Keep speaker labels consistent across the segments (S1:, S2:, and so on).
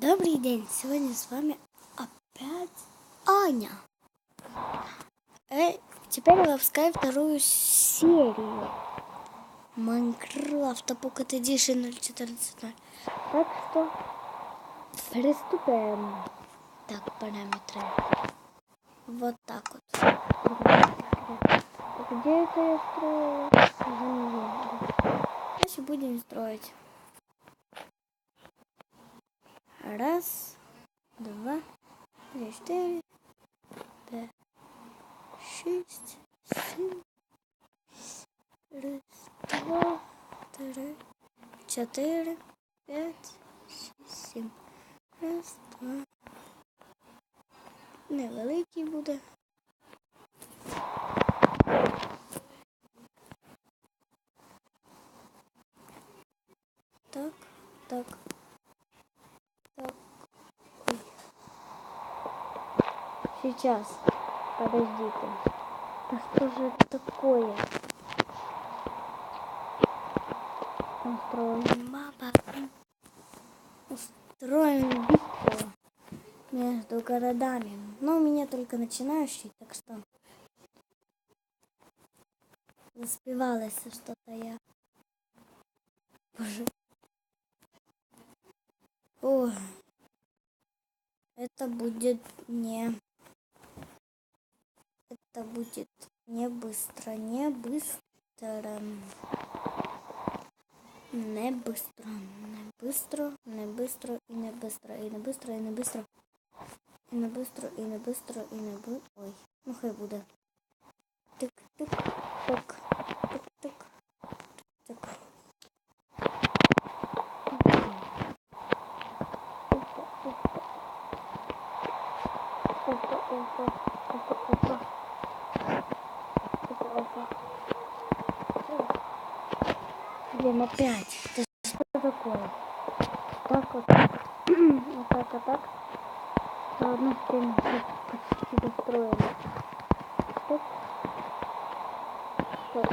S1: Добрый день! Сегодня с вами опять Аня. Э, теперь выпускаю вторую серию Майнкрафта Pocket Edition 0.14.0. Так что приступаем. Так, параметры. Вот так вот. Где это я строила? Сейчас будем строить. Раз, два, три, четыре, пять, шесть, семь. Раз, два, три, чотири, п'ять, шість, сім. Раз, два. Невеликий буде. Так. Так. Ой. Сейчас. Подождите. Да что же это такое? Устроим мапа. Устроим битву между городами. Но у меня только начинающий, так что заспевалась что-то я. Боже. Ой. Это будет не Это будет не быстро, не быстро. Не быстро, не быстро, не быстро, и не быстро, и не быстро, и не быстро. І не быстро, і не быстро, і не бу... Ой, ну хай буде. Тик-тик, тик, тик-тик, тик. Опа, опа. Опа, опа, Блин, опять. Это что такое? Так вот. вот так, вот так. На одну стену почти достроили. Так, так.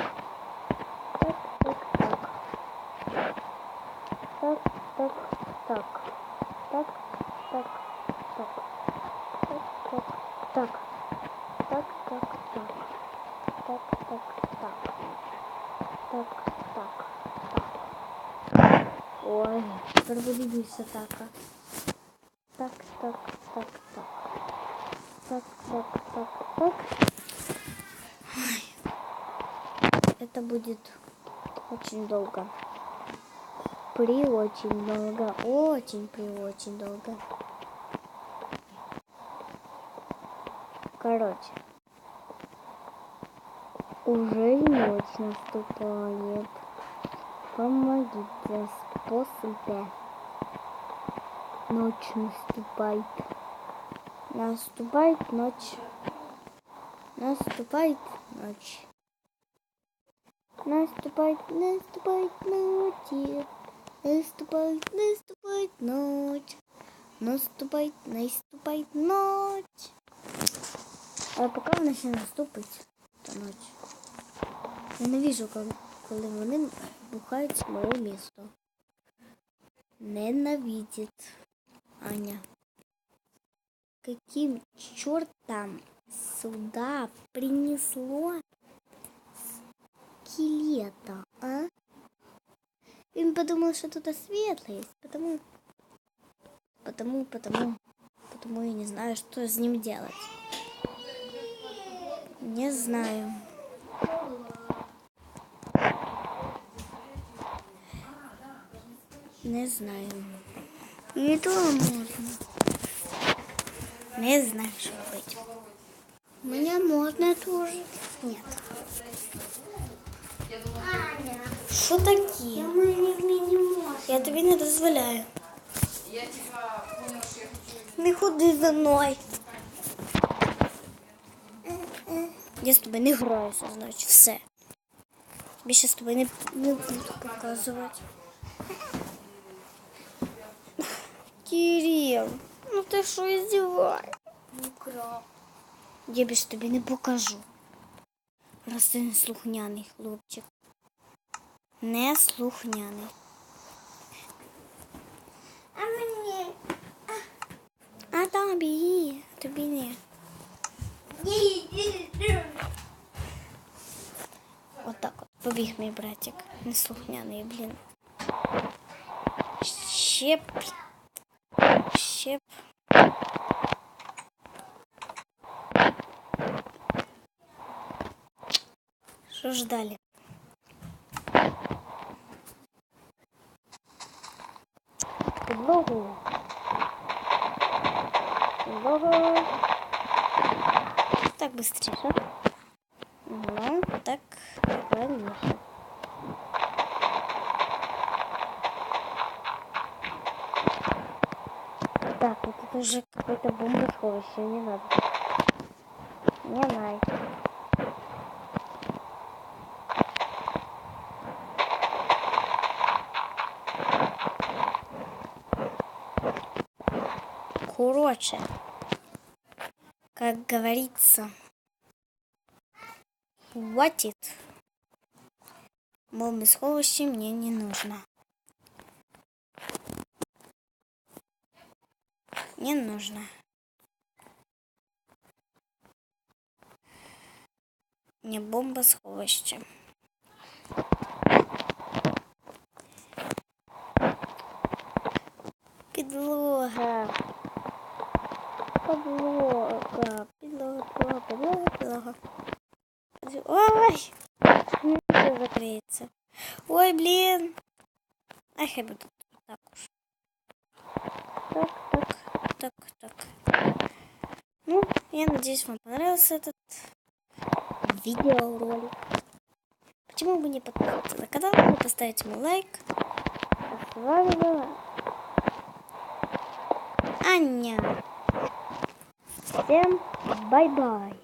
S1: Так, так, так. Так, так, так. Так, так, так. Так, так, так. Так, так, так. Так, так, так. Ой, тепер буде більше така. Так, так, так, так. Так, так, так, так. Ой. Это будет очень долго. При очень долго. Очень при очень долго. Короче. Уже ночь наступает. Помогите способе. Ночь наступает. Наступает ночь. Наступает ночь. Наступает, наступает ночь. Наступает, наступает ночь. Наступает, наступает ночь. А поки вона ще наступить, то ночь. Ненавижу, коли, коли вони бухають в моє місто. Ненавидит Аня. Каким чертом сюда принесло скелета, а? Він подумал, что тут светло есть, потому, потому, потому, потому я не знаю, что с ним делать. Не знаю. Не знаю. Не то можно. Не знаю, что быть. Мне можно тоже. Нет. Що таке? Я тобі не дозволяю. Не ходи за мною. Я з тобою не граюся, значить, все. Більше з тобою не, не буду показувати. Кирилл, ну ти що издеваешь? Я більше тобі не покажу. Раз ти не слухняний хлопчик. Не слухняний.
S2: А мені А
S1: тобі ні. Отак от побіг мій братик. Неслухняний, блін. Щеп. Що ж далі? Підлогу. Підлогу. Так быстрее. Ну, так правильнее. Так, вот это уже какой-то бомбосховище, не надо. Не надо. Короче, как говорится, хватит. Бомбосховище мне не нужно. Не нужно. Не бомбосховище. Підлога. Подлога. Підлога, підлога, підлога, підлога. Ой! Не все закриється. Ой, блін. Ай, хай буде так уж. Так, так, так, так. Ну, я надеюсь, вам понравился этот видеоролик. Почему бы не подписаться на канал, и поставить ему лайк. А с вами была Аня. Всем бай-бай.